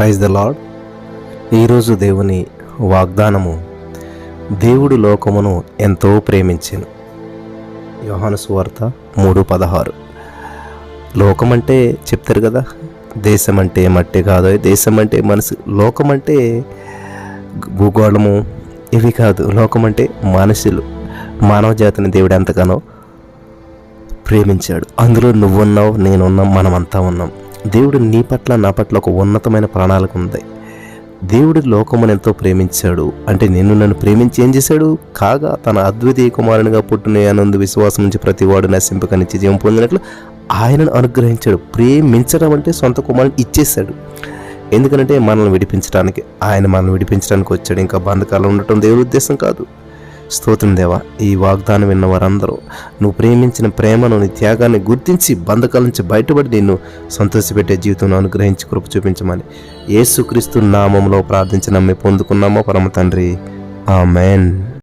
Praise the lord ఈరోజు దేవుని వాగ్దానము దేవుడు లోకమును ఎంతో ప్రేమించాను. యోహాను సువార్త మూడు పదహారు. లోకం అంటే చెప్తారు కదా దేశం అంటే మట్టి కాదు దేశం అంటే మనసు. లోకం అంటే భూగోళము ఇవి కాదు లోకం అంటే మనుషులు. మానవ జాతిని దేవుడు ఎంతగానో ప్రేమించాడు. అందులో నువ్వున్నావు నేనున్నాం మనమంతా ఉన్నాం. దేవుడు నీ పట్ల నా పట్ల ఒక ఉన్నతమైన ప్రణాళిక ఉంది. దేవుడు లోకమును ఎంతో ప్రేమించాడు. అంటే నిన్ను నన్ను ప్రేమించి ఏం చేశాడు? కాగా తన అద్వితీయ కుమారునిగా పుట్టిన ఆనంద విశ్వాసం నుంచి ప్రతివాడు నశింపకనిచ్చి జీవం పొందినట్లు ఆయనను అనుగ్రహించాడు. ప్రేమించడం అంటే సొంత కుమారుని ఇచ్చేశాడు. ఎందుకంటే మనల్ని విడిపించడానికి ఆయన మనల్ని విడిపించడానికి వచ్చాడు. ఇంకా బంధకాలు ఉండటం దేవుడి ఉద్దేశం కాదు. స్తోత్రం దేవా ఈ వాగ్దానం విన్న వారందరూ నువ్వు ప్రేమించిన ప్రేమను నీ త్యాగాన్ని గుర్తించి బంధకాల నుంచి బయటపడి నిన్ను సంతోషపెట్టే జీవితం అనుగ్రహించి కృప చూపించమని యేసుక్రీస్తు నామంలో ప్రార్థించి నమ్మి పొందుకున్నామో పరమ తండ్రి. ఆమెన్.